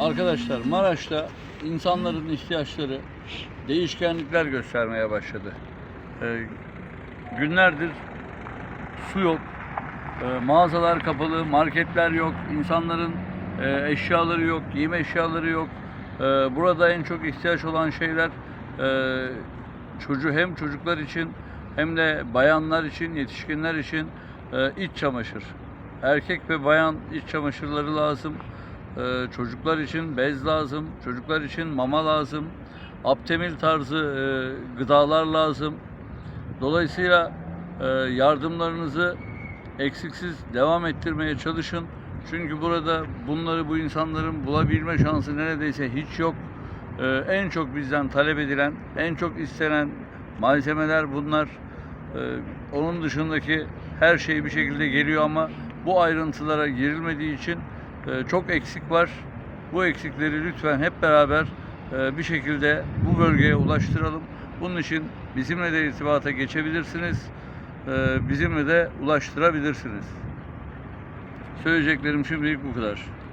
Arkadaşlar Maraş'ta insanların ihtiyaçları değişkenlikler göstermeye başladı. Ee, günlerdir su yok, ee, mağazalar kapalı, marketler yok, insanların e, eşyaları yok, giyim eşyaları yok. Ee, burada en çok ihtiyaç olan şeyler e, çocuğu hem çocuklar için hem de bayanlar için, yetişkinler için e, iç çamaşır. Erkek ve bayan iç çamaşırları lazım. Ee, çocuklar için bez lazım, çocuklar için mama lazım, aptemil tarzı e, gıdalar lazım. Dolayısıyla e, yardımlarınızı eksiksiz devam ettirmeye çalışın. Çünkü burada bunları bu insanların bulabilme şansı neredeyse hiç yok. E, en çok bizden talep edilen, en çok istenen malzemeler bunlar. E, onun dışındaki her şey bir şekilde geliyor ama bu ayrıntılara girilmediği için e, çok eksik var. Bu eksikleri lütfen hep beraber e, bir şekilde bu bölgeye ulaştıralım. Bunun için bizimle de irtibata geçebilirsiniz. E, Bizimle de ulaştırabilirsiniz. Söyleyeceklerim şimdilik bu kadar.